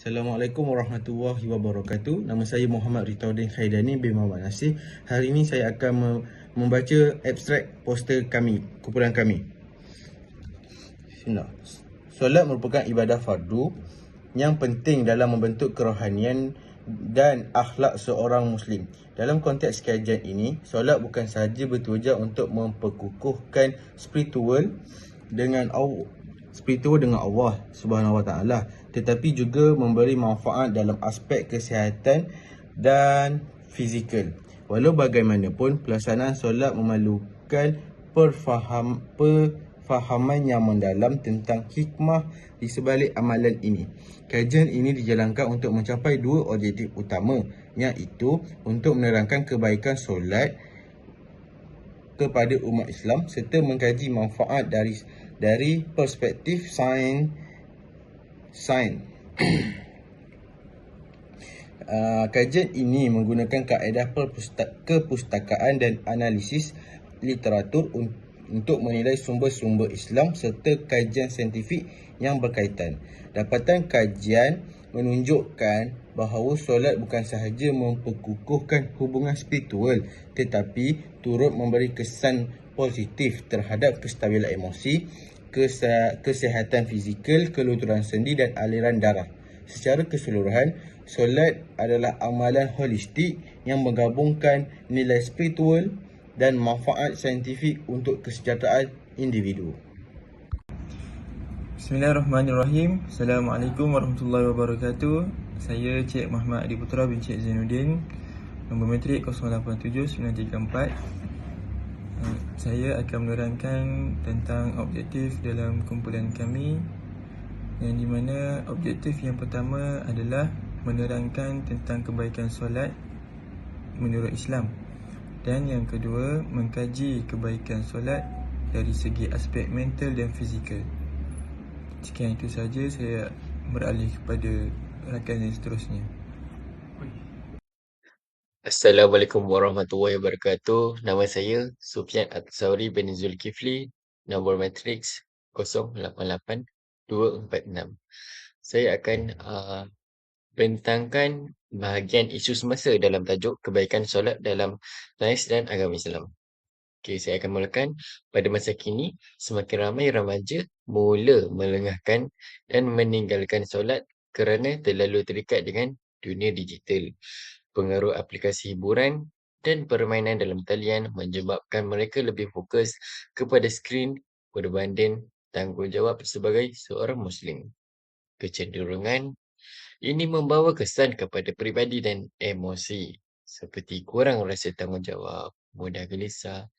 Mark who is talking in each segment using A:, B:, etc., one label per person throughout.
A: Assalamualaikum warahmatullahi wabarakatuh. Nama saya Muhammad Ritaudin Khaidani bin Muhammad Nasir. Hari ini saya akan membaca abstrak poster kami, kumpulan kami. Bismillah. Solat merupakan ibadah fardu yang penting dalam membentuk kerohanian dan akhlak seorang muslim. Dalam konteks kajian ini, solat bukan sahaja bertujuan untuk memperkukuhkan spiritual dengan Allah spiritual dengan Allah Subhanahu Wa Taala tetapi juga memberi manfaat dalam aspek kesihatan dan fizikal. Walau bagaimanapun pelaksanaan solat memerlukan perfaham, perfahaman yang mendalam tentang hikmah di sebalik amalan ini. Kajian ini dijalankan untuk mencapai dua objektif utama iaitu untuk menerangkan kebaikan solat kepada umat Islam serta mengkaji manfaat dari dari perspektif sains sains. uh, kajian ini menggunakan kaedah kepustakaan dan analisis literatur untuk menilai sumber-sumber Islam serta kajian saintifik yang berkaitan. Dapatan kajian menunjukkan bahawa solat bukan sahaja memperkukuhkan hubungan spiritual tetapi turut memberi kesan positif terhadap kestabilan emosi, kesihatan fizikal, kelenturan sendi dan aliran darah. Secara keseluruhan, solat adalah amalan holistik yang menggabungkan nilai spiritual dan manfaat saintifik untuk kesejahteraan individu.
B: Bismillahirrahmanirrahim. Assalamualaikum warahmatullahi wabarakatuh. Saya Cik Muhammad Adi Putra bin Cik Zainuddin. Nombor matrik 087934 saya akan menerangkan tentang objektif dalam kumpulan kami yang di mana objektif yang pertama adalah menerangkan tentang kebaikan solat menurut Islam dan yang kedua mengkaji kebaikan solat dari segi aspek mental dan fizikal. Sekian itu saja saya beralih kepada rakan yang seterusnya.
C: Assalamualaikum warahmatullahi wabarakatuh. Nama saya Sufian Atsauri bin Zulkifli. Nombor matriks 088246. Saya akan uh, bentangkan bahagian isu semasa dalam tajuk kebaikan solat dalam sains dan agama Islam. Okay, saya akan mulakan. Pada masa kini, semakin ramai remaja mula melengahkan dan meninggalkan solat kerana terlalu terikat dengan dunia digital pengaruh aplikasi hiburan dan permainan dalam talian menyebabkan mereka lebih fokus kepada skrin berbanding tanggungjawab sebagai seorang Muslim. Kecenderungan ini membawa kesan kepada pribadi dan emosi seperti kurang rasa tanggungjawab, mudah gelisah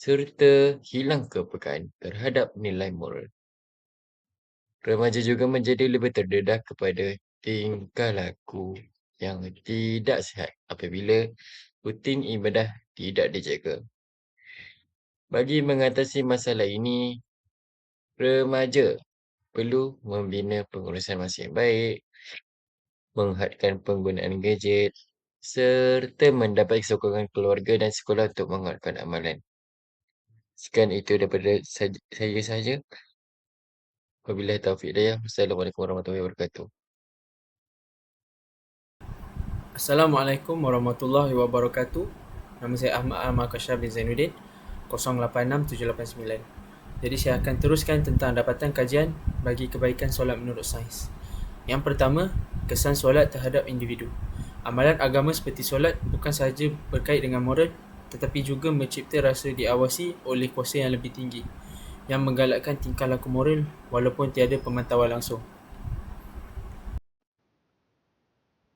C: serta hilang kepekaan terhadap nilai moral. Remaja juga menjadi lebih terdedah kepada tingkah laku yang tidak sihat apabila rutin ibadah tidak dijaga. Bagi mengatasi masalah ini, remaja perlu membina pengurusan masa yang baik, menghadkan penggunaan gadget serta mendapat sokongan keluarga dan sekolah untuk menguatkan amalan. Sekian itu daripada saya sahaja. Wabillahi taufiq daya. Assalamualaikum warahmatullahi wabarakatuh.
D: Assalamualaikum warahmatullahi wabarakatuh. Nama saya Ahmad Kashaf bin Zainuddin 086789. Jadi saya akan teruskan tentang dapatan kajian bagi kebaikan solat menurut sains. Yang pertama, kesan solat terhadap individu. Amalan agama seperti solat bukan sahaja berkait dengan moral tetapi juga mencipta rasa diawasi oleh kuasa yang lebih tinggi yang menggalakkan tingkah laku moral walaupun tiada pemantauan langsung.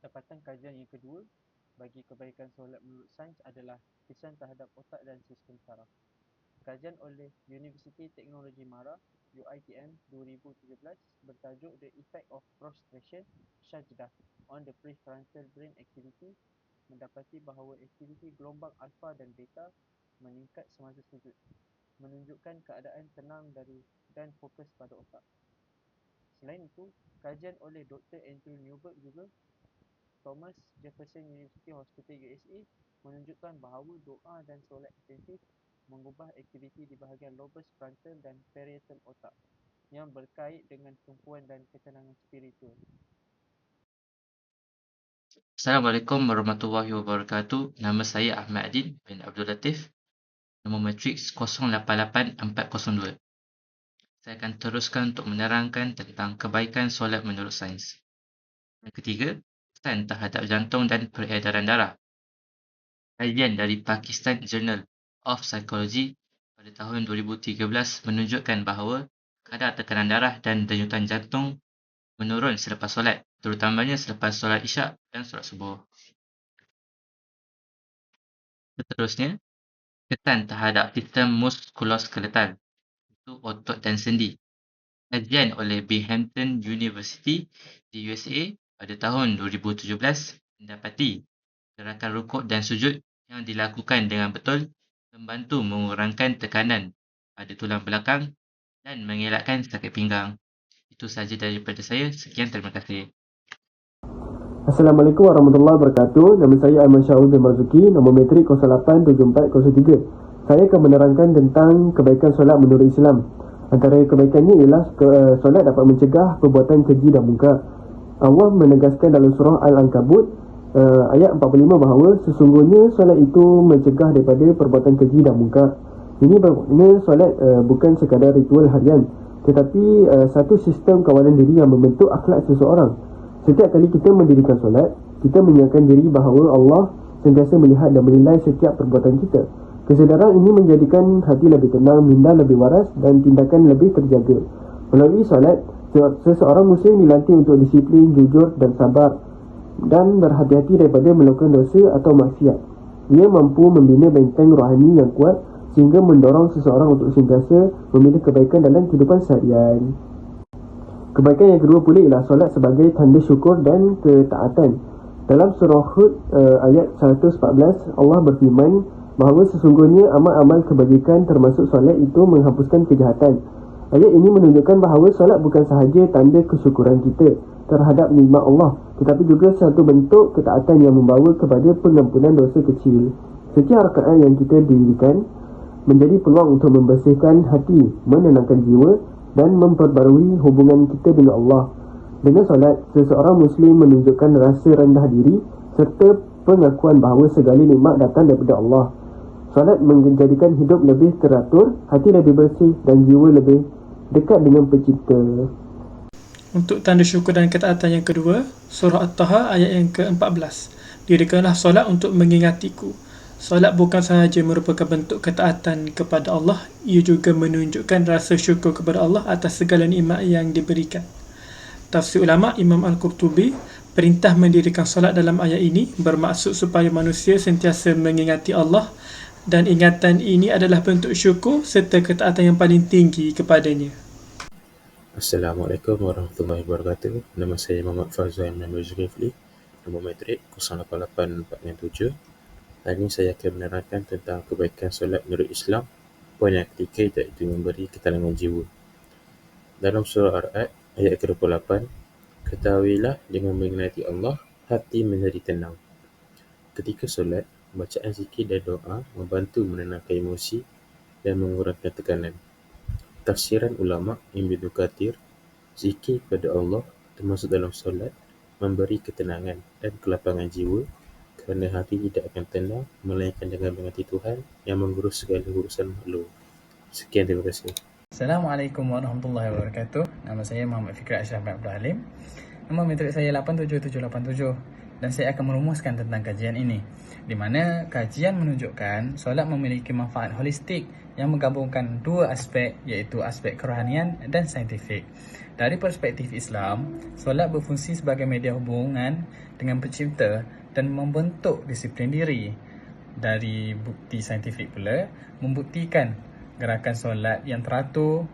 E: Dapatan kajian yang kedua bagi kebaikan solat menurut sains adalah kesan terhadap otak dan sistem saraf. Kajian oleh Universiti Teknologi Mara UITM 2017 bertajuk The Effect of Prostration Sajdah on the Prefrontal Brain Activity mendapati bahawa aktiviti gelombang alfa dan beta meningkat semasa sujud menunjukkan keadaan tenang dari dan fokus pada otak. Selain itu, kajian oleh Dr. Andrew Newberg juga Thomas Jefferson University Hospital USA menunjukkan bahawa doa dan solat intensif mengubah aktiviti di bahagian lobus frontal dan parietal otak yang berkait dengan tumpuan dan ketenangan spiritual.
F: Assalamualaikum warahmatullahi wabarakatuh. Nama saya Ahmad Adin bin Abdul Latif. Nombor matriks 088402. Saya akan teruskan untuk menerangkan tentang kebaikan solat menurut sains. Yang ketiga, kesan terhadap jantung dan peredaran darah. Kajian dari Pakistan Journal of Psychology pada tahun 2013 menunjukkan bahawa kadar tekanan darah dan denyutan jantung menurun selepas solat, terutamanya selepas solat isyak dan solat subuh. Seterusnya, kesan terhadap sistem muskuloskeletal itu otot dan sendi. Kajian oleh Binghamton University di USA pada tahun 2017 mendapati gerakan rukuk dan sujud yang dilakukan dengan betul membantu mengurangkan tekanan pada tulang belakang dan mengelakkan sakit pinggang. Itu sahaja daripada saya. Sekian, terima kasih.
G: Assalamualaikum warahmatullahi wabarakatuh. Nama saya Aiman Syaul bin Marzuki, nombor metrik 087403. Saya akan menerangkan tentang kebaikan solat menurut Islam. Antara kebaikannya ialah ke, uh, solat dapat mencegah perbuatan keji dan munkar. Allah menegaskan dalam surah Al-Ankabut uh, ayat 45 bahawa sesungguhnya solat itu mencegah daripada perbuatan keji dan munkar. Ini bermakna solat uh, bukan sekadar ritual harian tetapi uh, satu sistem kawalan diri yang membentuk akhlak seseorang. Setiap kali kita mendirikan solat, kita mengingatkan diri bahawa Allah sentiasa melihat dan menilai setiap perbuatan kita. Kesedaran ini menjadikan hati lebih tenang, minda lebih waras dan tindakan lebih terjaga. Melalui solat, seseorang muslim dilantik untuk disiplin, jujur dan sabar dan berhati-hati daripada melakukan dosa atau maksiat. Ia mampu membina benteng rohani yang kuat sehingga mendorong seseorang untuk sentiasa memilih kebaikan dalam kehidupan seharian. Kebaikan yang kedua pula ialah solat sebagai tanda syukur dan ketaatan. Dalam surah Hud uh, ayat 114 Allah berfirman bahawa sesungguhnya amal-amal kebajikan termasuk solat itu menghapuskan kejahatan. Ayat ini menunjukkan bahawa solat bukan sahaja tanda kesyukuran kita terhadap nikmat Allah tetapi juga satu bentuk ketaatan yang membawa kepada pengampunan dosa kecil. Setiap rakaat yang kita dirikan menjadi peluang untuk membersihkan hati, menenangkan jiwa dan memperbarui hubungan kita dengan Allah. Dengan solat, seseorang Muslim menunjukkan rasa rendah diri serta pengakuan bahawa segala nikmat datang daripada Allah. Solat menjadikan hidup lebih teratur, hati lebih bersih dan jiwa lebih dekat dengan pencipta.
H: Untuk tanda syukur dan ketaatan yang kedua, surah At-Taha ayat yang ke-14. Dirikanlah solat untuk mengingatiku. Solat bukan sahaja merupakan bentuk ketaatan kepada Allah, ia juga menunjukkan rasa syukur kepada Allah atas segala nikmat yang diberikan. Tafsir ulama Imam Al-Qurtubi perintah mendirikan solat dalam ayat ini bermaksud supaya manusia sentiasa mengingati Allah dan ingatan ini adalah bentuk syukur serta ketaatan yang paling tinggi kepadanya.
I: Assalamualaikum warahmatullahi wabarakatuh. Nama saya Muhammad Fazwan Muhammad Zulkifli. Nombor metrik 088497. Hari ini saya akan menerangkan tentang kebaikan solat menurut Islam. Poin yang ketiga iaitu memberi ketenangan jiwa. Dalam surah Ar-Ra'd ayat ke-28, ketahuilah dengan mengenali Allah, hati menjadi tenang. Ketika solat, bacaan zikir dan doa membantu menenangkan emosi dan mengurangkan tekanan. Tafsiran ulama Ibnu Kathir, zikir kepada Allah termasuk dalam solat memberi ketenangan dan kelapangan jiwa kerana hati tidak akan tenang melainkan dengan mengerti Tuhan yang mengurus segala urusan makhluk. Sekian terima kasih.
J: Assalamualaikum warahmatullahi wabarakatuh. Nama saya Muhammad Fikri Ashraf bin Abdul Halim. Nombor metrik saya 87787 dan saya akan merumuskan tentang kajian ini di mana kajian menunjukkan solat memiliki manfaat holistik yang menggabungkan dua aspek iaitu aspek kerohanian dan saintifik. Dari perspektif Islam, solat berfungsi sebagai media hubungan dengan pencipta dan membentuk disiplin diri. Dari bukti saintifik pula, membuktikan gerakan solat yang teratur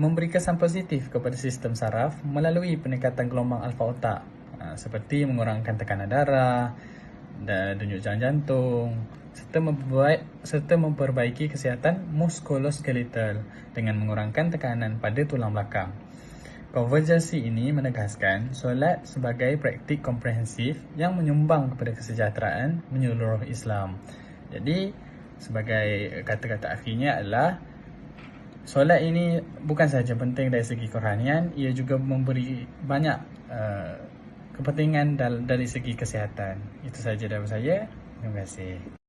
J: memberi kesan positif kepada sistem saraf melalui peningkatan gelombang alfa otak seperti mengurangkan tekanan darah dan denyut jantung serta memperbaik serta memperbaiki kesihatan muskuloskeletal dengan mengurangkan tekanan pada tulang belakang. Konvergensi ini menegaskan solat sebagai praktik komprehensif yang menyumbang kepada kesejahteraan menyeluruh Islam. Jadi, sebagai kata-kata akhirnya adalah solat ini bukan sahaja penting dari segi kerohanian, ia juga memberi banyak uh, kepentingan dari segi kesihatan. Itu saja dari saya. Terima kasih.